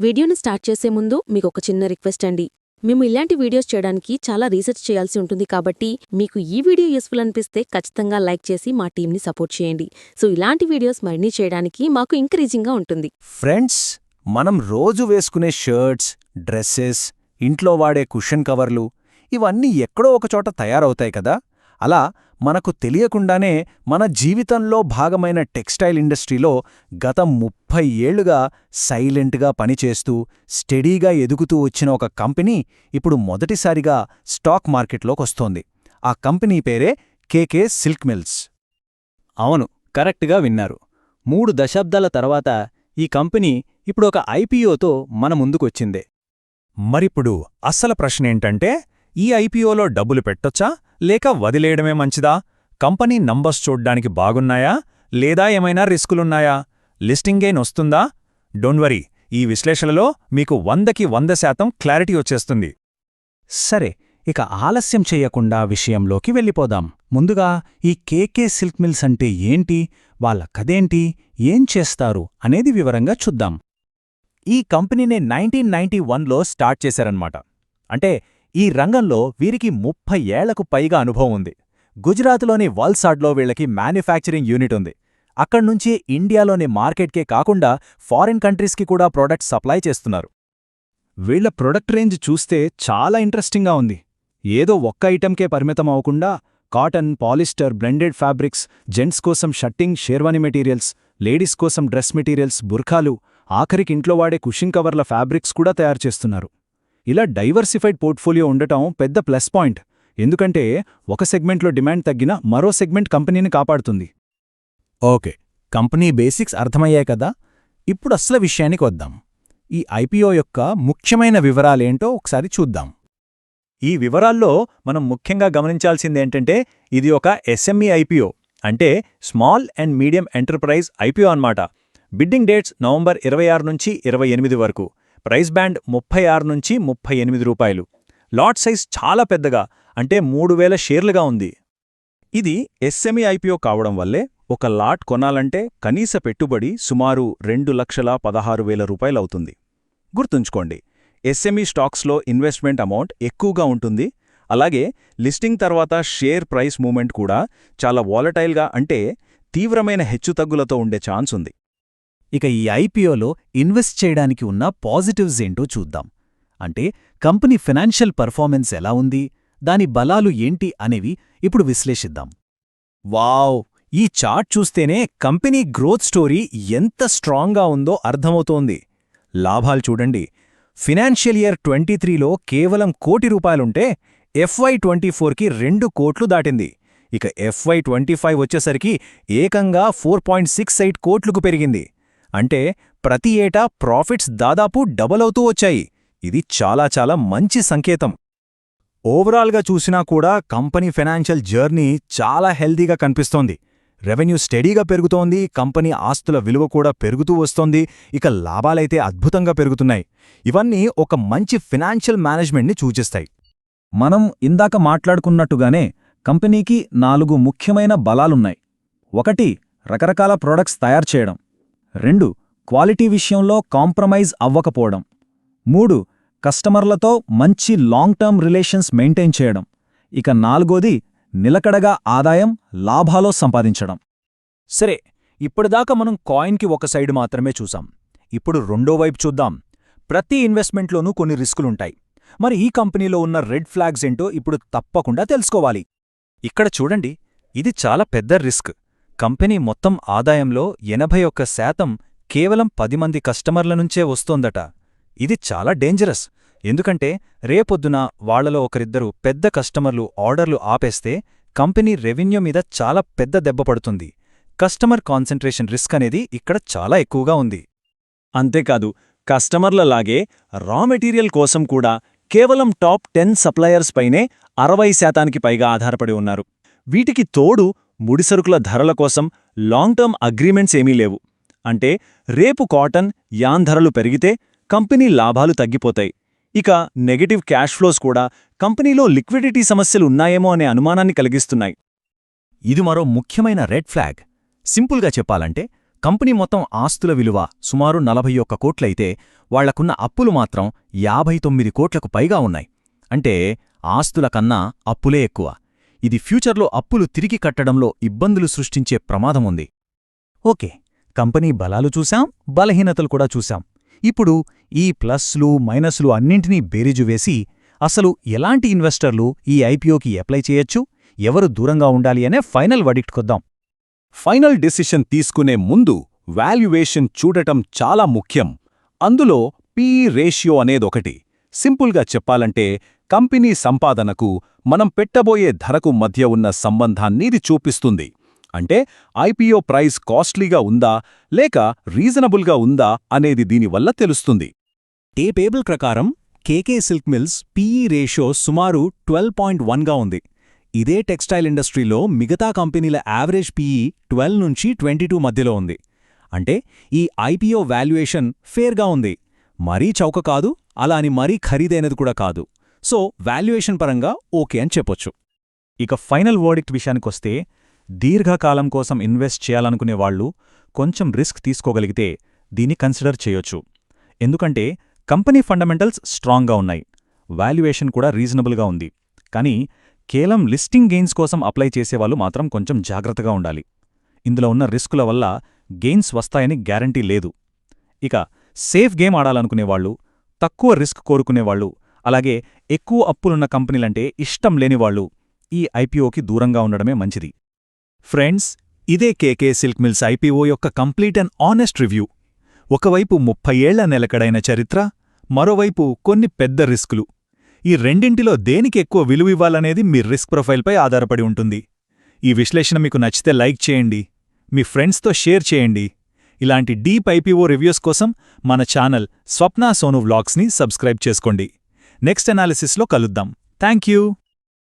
వీడియోని స్టార్ట్ చేసే ముందు మీకు ఒక చిన్న రిక్వెస్ట్ అండి. మేము ఇలాంటి వీడియోస్ చేయడానికి చాలా రీసెర్చ్ చేయాల్సి ఉంటుంది కాబట్టి మీకు ఈ వీడియో యూస్ఫుల్ అనిపిస్తే ఖచ్చితంగా లైక్ చేసి మా టీంని సపోర్ట్ చేయండి. సో ఇలాంటి వీడియోస్ మరిన్ని చేయడానికి మాకు ఎంకరేజింగ్గా ఉంటుంది. ఫ్రెండ్స్ మనం రోజు వేసుకునే షర్ట్స్ డ్రెస్సెస్ ఇంట్లో వాడే కుషన్ కవర్లు ఇవన్నీ ఎక్కడో ఒకచోట తయారవుతాయి కదా? అలా మనకు తెలియకుండానే మన జీవితంలో భాగమైన టెక్స్టైల్ ఇండస్ట్రీలో గత ముప్పై ఏళ్ళుగా సైలెంట్గా పనిచేస్తూ స్టడీగా ఎదుగుతూ వచ్చిన ఒక కంపెనీ ఇప్పుడు మొదటిసారిగా స్టాక్ మార్కెట్లోకొస్తోంది ఆ కంపెనీ పేరే కేకే సిల్క్ మిల్స్. అవును కరెక్ట్గా విన్నారు. మూడు దశాబ్దాల తర్వాత ఈ కంపెనీ ఇప్పుడు ఒక ఐపీఓతో మన ముందుకొచ్చిందే. మరిప్పుడు అసలు ప్రశ్నేంటంటే ఈ ఐపీఓలో డబ్బులు పెట్టొచ్చా? లేక వదిలేయడమే మంచిదా? కంపెనీ నంబర్స్ చూడ్డానికి బాగున్నాయా? లేదా ఏమైనా రిస్కులున్నాయా? లిస్టింగ్ గెయిన్ వస్తుందా? డోంట్ వరీ ఈ విశ్లేషణలో మీకు వందకి వంద శాతం క్లారిటీ వచ్చేస్తుంది. సరే ఇక ఆలస్యం చెయ్యకుండా విషయంలోకి వెళ్ళిపోదాం. ముందుగా ఈ కేకే సిల్క్ మిల్స్ అంటే ఏంటి? వాళ్ళ కదేంటి ఏం చేస్తారు? అనేది వివరంగా చూద్దాం. ఈ కంపెనీని నైన్టీన్ నైన్టీ వన్లో స్టార్ట్ చేశారన్నమాట. అంటే ఈ రంగంలో వీరికి ముప్పై ఏళ్ళకు పైగా అనుభవం ఉంది. గుజరాత్లోని వల్సాడ్లో వీళ్ళకి మ్యానుఫ్యాక్చరింగ్ యూనిట్ ఉంది. అక్కడ్నుంచి ఇండియాలోని మార్కెట్కే కాకుండా ఫారిన్ కంట్రీస్కి కూడా ప్రొడక్ట్స్ సప్లై చేస్తున్నారు. వీళ్ళ ప్రొడక్ట్ రేంజ్ చూస్తే చాలా ఇంట్రెస్టింగ్గా ఉంది. ఏదో ఒక్క ఐటెంకే పరిమితం అవ్వకుండా cotton polyester blended fabrics gents కోసం షట్టింగ్ షేర్వానీ మెటీరియల్స్ లేడీస్ కోసం డ్రెస్ మెటీరియల్స్ బుర్ఖాలు ఆఖరికి ఇంట్లో వాడే కుషింగ్ కవర్ల ఫ్యాబ్రిక్స్ కూడా తయారు చేస్తున్నారు. ఇలా డైవర్సిఫైడ్ పోర్ట్ఫోలియో ఉండటం పెద్ద ప్లస్ పాయింట్ ఎందుకంటే ఒక సెగ్మెంట్లో డిమాండ్ తగ్గినా మరో సెగ్మెంట్ కంపెనీని కాపాడుతుంది. ఓకే కంపెనీ బేసిక్స్ అర్థమయ్యాయి కదా? ఇప్పుడు అసలు విషయానికి వద్దాం. ఈ ఐపీఓ యొక్క ముఖ్యమైన వివరాలేంటో ఒకసారి చూద్దాం. ఈ వివరాల్లో మనం ముఖ్యంగా గమనించాల్సిందేంటంటే ఇది ఒక ఎస్ఎంఈ ఐపీఓ అంటే small and medium enterprise IPO అన్నమాట. బిడ్డింగ్ డేట్స్ నవంబర్ ఇరవై ఆరు నుంచి ఇరవై ఎనిమిది వరకు. ప్రైస్ బ్యాండ్ ముప్పై ఆరు నుంచి ముప్పై ఎనిమిది రూపాయలు. లాట్ సైజ్ చాలా పెద్దగా అంటే మూడు వేల షేర్లుగా ఉంది. ఇది ఎస్ఎంఈ ఐపీఓ కావడం వల్లే ఒక లాట్ కొనాలంటే కనీస పెట్టుబడి సుమారు రెండు లక్షల పదహారు వేల రూపాయలవుతుంది గుర్తుంచుకోండి ఎస్ఎంఈ స్టాక్స్లో ఇన్వెస్ట్మెంట్ అమౌంట్ ఎక్కువగా ఉంటుంది. అలాగే లిస్టింగ్ తర్వాత షేర్ ప్రైస్ మూమెంట్ కూడా చాలా వాలటైల్గా అంటే తీవ్రమైన హెచ్చుతగ్గులతో ఉండే ఛాన్స్ ఉంది. ఇక ఈ ఐపీఓలో ఇన్వెస్ట్ చేయడానికి ఉన్న పాజిటివ్స్ ఏంటో చూద్దాం. అంటే కంపెనీ ఫినాన్షియల్ పర్ఫార్మెన్స్ ఎలా ఉంది దాని బలాలు ఏంటి అనేవి ఇప్పుడు విశ్లేషిద్దాం. వావ్! ఈ చార్ట్ చూస్తేనే కంపెనీ గ్రోత్ స్టోరీ ఎంత స్ట్రాంగ్గా ఉందో అర్థమవుతోంది. లాభాలు చూడండి. ఫినాన్షియల్ ఇయర్ ట్వంటీ త్రీలో కేవలం కోటి రూపాయలుంటే ఎఫ్వై ట్వంటీ ఫోర్కి రెండు కోట్లు దాటింది. ఇక ఎఫ్వై ట్వంటీ ఫైవ్ వచ్చేసరికి ఏకంగా ఫోర్ పాయింట్ సిక్స్ ఎయిట్ కోట్లకు పెరిగింది. అంటే ప్రతి ఏటా ప్రాఫిట్స్ దాదాపు డబల్ అవుతూ వచ్చాయి. ఇది చాలా చాలా మంచి సంకేతం. ఓవరాల్గా చూసినా కూడా కంపెనీ ఫైనాన్షియల్ జర్నీ చాలా హెల్దీగా కనిపిస్తోంది. రెవెన్యూ స్టడీగా పెరుగుతోంది కంపెనీ ఆస్తుల విలువ కూడా పెరుగుతూ వస్తోంది ఇక లాభాలైతే అద్భుతంగా పెరుగుతున్నాయి. ఇవన్నీ ఒక మంచి ఫినాన్షియల్ మేనేజ్మెంట్ని సూచిస్తాయి మనం ఇందాక మాట్లాడుకున్నట్టుగానే కంపెనీకి నాలుగు ముఖ్యమైన బలాలున్నాయి. ఒకటి రకరకాల ప్రొడక్ట్స్ తయారు చేయడం. రెండు క్వాలిటీ విషయంలో కాంప్రమైజ్ అవ్వకపోవడం. మూడు కస్టమర్లతో మంచి లాంగ్ టర్మ్ రిలేషన్స్ మెయింటైన్ చేయడం. ఇక నాలుగోది నిలకడగా ఆదాయం లాభాలో సంపాదించడం. సరే ఇప్పటిదాకా మనం కాయిన్కి ఒక సైడ్ మాత్రమే చూసాం. ఇప్పుడు రెండో వైపు చూద్దాం. ప్రతి ఇన్వెస్ట్మెంట్లోనూ కొన్ని రిస్కులుంటాయి. మరి ఈ కంపెనీలో ఉన్న రెడ్ ఫ్లాగ్స్ ఏంటో ఇప్పుడు తప్పకుండా తెలుసుకోవాలి. ఇక్కడ చూడండి ఇది చాలా పెద్ద రిస్క్. కంపెనీ మొత్తం ఆదాయంలో ఎనభై ఒక్క శాతం కేవలం పది మంది కస్టమర్ల నుంచే వస్తోందట. ఇది చాలా డేంజరస్. ఎందుకంటే రేపొద్దున వాళ్ళలో ఒకరిద్దరు పెద్ద కస్టమర్లు ఆర్డర్లు ఆపేస్తే కంపెనీ రెవెన్యూ మీద చాలా పెద్ద దెబ్బపడుతుంది కస్టమర్ కాన్సంట్రేషన్ రిస్క్ అనేది ఇక్కడ చాలా ఎక్కువగా ఉంది. అంతేకాదు కస్టమర్లలాగే రా మెటీరియల్ కోసం కూడా కేవలం టాప్ టెన్ సప్లయర్స్ పైనే అరవై శాతానికి పైగా ఆధారపడి ఉన్నారు. వీటికి తోడు ముడిసరుకుల ధరల కోసం లాంగ్ టర్మ్ అగ్రిమెంట్స్ ఏమీ లేవు. అంటే రేపు కాటన్ యాన్ ధరలు పెరిగితే కంపెనీ లాభాలు తగ్గిపోతాయి. ఇక నెగటివ్ క్యాష్ ఫ్లోస్ కూడా కంపెనీలో లిక్విడిటీ సమస్యలు ఉన్నాయేమో అనే అనుమానాన్ని కలిగిస్తున్నాయి. ఇది మరో ముఖ్యమైన రెడ్ ఫ్లాగ్. సింపుల్గా చెప్పాలంటే కంపెనీ మొత్తం ఆస్తుల విలువ సుమారు నలభై ఒక్క కోట్లయితే వాళ్ళకున్న అప్పులు మాత్రం యాభై తొమ్మిది కోట్లకు పైగా ఉన్నాయి. అంటే ఆస్తుల కన్నా అప్పులే ఎక్కువ. ఇది ఫ్యూచర్లో అప్పులు తిరిగి కట్టడంలో ఇబ్బందులు సృష్టించే ప్రమాదముంది ఓకే కంపెనీ బలాలు చూశాం బలహీనతలు కూడా చూశాం. ఇప్పుడు ఈ ప్లస్లు మైనస్లు అన్నింటినీ బేరీజు వేసి అసలు ఎలాంటి ఇన్వెస్టర్లు ఈ ఐపీఓకి అప్లై చేయొచ్చు ఎవరు దూరంగా ఉండాలి అనే ఫైనల్ వడిక్ట్ కొద్దాం. ఫైనల్ డెసిషన్ తీసుకునే ముందు వాల్యుయేషన్ చూడటం చాలా ముఖ్యం. అందులో పీ రేషియో అనేదొకటి. సింపుల్గా చెప్పాలంటే కంపెనీ సంపాదనకు మనం పెట్టబోయే ధరకు మధ్య ఉన్న సంబంధాన్ని ఇది చూపిస్తుంది. అంటే ఐపీఓ ప్రైస్ కాస్ట్లీగా ఉందా లేక రీజనబుల్గా ఉందా అనేది దీనివల్ల తెలుస్తుంది. టేపేబుల్ ప్రకారం K K silk mills PE ratio సుమారు ట్వెల్వ్ పాయింట్ వన్గా ఉంది. ఇదే టెక్స్టైల్ ఇండస్ట్రీలో మిగతా కంపెనీల యావరేజ్ పీఈ ట్వెల్వ్ నుంచి ట్వంటీ టూ మధ్యలో ఉంది. అంటే ఈ ఐపీఓ వాల్యుయేషన్ ఫేర్గా ఉంది. మరీ చౌక కాదు అలా అని మరీ ఖరీదైనది కూడా కాదు. సో వాల్యుయేషన్ పరంగా ఓకే అని చెప్పొచ్చు. ఇక ఫైనల్ వర్డిక్ట్ విషయానికొస్తే దీర్ఘకాలం కోసం ఇన్వెస్ట్ చేయాలనుకునే వాళ్ళు కొంచెం రిస్క్ తీసుకోగలిగితే దీన్ని కన్సిడర్ చేయొచ్చు. ఎందుకంటే కంపెనీ ఫండమెంటల్స్ స్ట్రాంగ్గా ఉన్నాయి. వాల్యుయేషన్ కూడా రీజనబుల్గా ఉంది. కానీ కేవలం లిస్టింగ్ గెయిన్స్ కోసం అప్లై చేసేవాళ్ళు మాత్రం కొంచెం జాగ్రత్తగా ఉండాలి. ఇందులో ఉన్న రిస్కుల వల్ల గెయిన్స్ వస్తాయని గ్యారంటీ లేదు. ఇక సేఫ్ గేమ్ ఆడాలనుకునేవాళ్ళు తక్కువ రిస్క్ కోరుకునేవాళ్ళు. అలాగే ఎక్కువ అప్పులున్న కంపెనీలంటే ఇష్టం లేనివాళ్ళు ఈ ఐపీఓకి దూరంగా ఉండడమే మంచిది. ఫ్రెండ్స్ ఇదే K K silk mills IPO యొక్క కంప్లీట్ అండ్ ఆనెస్ట్ రివ్యూ. ఒకవైపు ముప్పై ఏళ్ళ నిలకడైన చరిత్ర మరోవైపు కొన్ని పెద్ద రిస్కులు. ఈ రెండింటిలో దేనికి ఎక్కువ విలువివ్వాలనేది మీ రిస్క్ ప్రొఫైల్పై ఆధారపడి ఉంటుంది. ఈ విశ్లేషణ మీకు నచ్చితే లైక్ చేయండి. మీ ఫ్రెండ్స్తో షేర్ చేయండి. ఇలాంటి డీప్ ఐపీఓ రివ్యూస్ కోసం మన ఛానల్ స్వప్నా సోను వ్లాగ్స్ని సబ్స్క్రైబ్ చేసుకోండి. నెక్స్ట్ అనాలిసిస్లో కలుద్దాం. Thank you